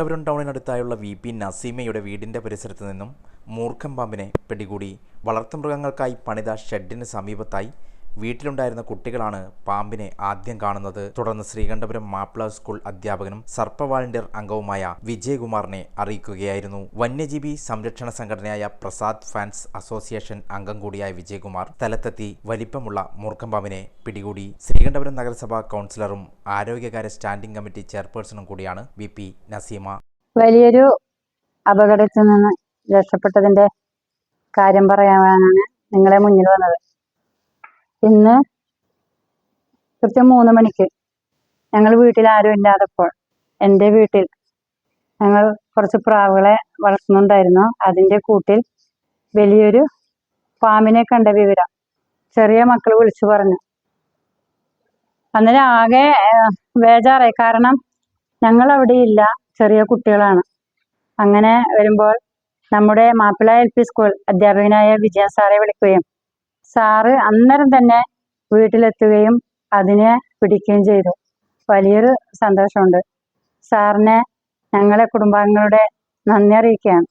ശ്രീകണ്ഠപുരം ടൗണിനടുത്തായുള്ള V P നസീമയുടെ വീടിന്റെ പരിസരത്ത് നിന്നും മൂർഖം പാമ്പിനെ പിടികൂടി. വളർത്തുമൃഗങ്ങൾക്കായി പണിത ഷെഡിന് സമീപത്തായി വീട്ടിലുണ്ടായിരുന്ന കുട്ടികളാണ് പാമ്പിനെ ആദ്യം കാണുന്നത്. തുടർന്ന് ശ്രീകണ്ഠപുരം മാപ്പിള സ്കൂൾ അധ്യാപകനും സർപ്പ വാളണ്ടിയർ അംഗവുമായ വിജയകുമാറിനെ അറിയിക്കുകയായിരുന്നു. വന്യജീവി സംരക്ഷണ സംഘടനയായ പ്രസാദ് ഫാൻസ് അസോസിയേഷൻ അംഗം കൂടിയായ വിജയകുമാർ സ്ഥലത്തെത്തി വലിപ്പമുള്ള മൂർഖം പാമ്പിനെ പിടികൂടി. ശ്രീകണ്ഠപുരം നഗരസഭാ കൗൺസിലറും ആരോഗ്യകാര്യ സ്റ്റാൻഡിംഗ് കമ്മിറ്റി ചെയർപേഴ്സണും കൂടിയാണ് വി പി നസീമ. വലിയൊരു അപകടത്തിൽ നിന്ന് രക്ഷപ്പെട്ടതിന്റെ കാര്യം പറയാനാണ് നിങ്ങളെ മുന്നിൽ വന്നത്. ഇന്ന് കൃത്യം മൂന്ന് മണിക്ക് ഞങ്ങൾ വീട്ടിൽ ആരും ഇല്ലാതപ്പോൾ എന്റെ വീട്ടിൽ ഞങ്ങൾ കുറച്ച് പ്രാവുകളെ വളർത്തുന്നുണ്ടായിരുന്നു. അതിന്റെ കൂട്ടിൽ വലിയൊരു പാമ്പിനെ കണ്ട വിവരം ചെറിയ മക്കൾ വിളിച്ചു പറഞ്ഞു. അന്നേരം ആകെ വേജാറായി കാരണം ഞങ്ങൾ അവിടെ ഇല്ല ചെറിയ കുട്ടികളാണ്. അങ്ങനെ വരുമ്പോൾ നമ്മുടെ മാപ്പിള എൽ പി സ്കൂൾ അധ്യാപകനായ വിജയ സാറെ വിളിക്കുകയും സാറ് അന്നേരം തന്നെ വീട്ടിലെത്തുകയും അതിനെ പിടിക്കുകയും ചെയ്തു. വലിയൊരു സന്തോഷമുണ്ട്. സാറിനെ ഞങ്ങളെ കുടുംബാംഗങ്ങളുടെ നന്ദി അറിയിക്കുകയാണ്.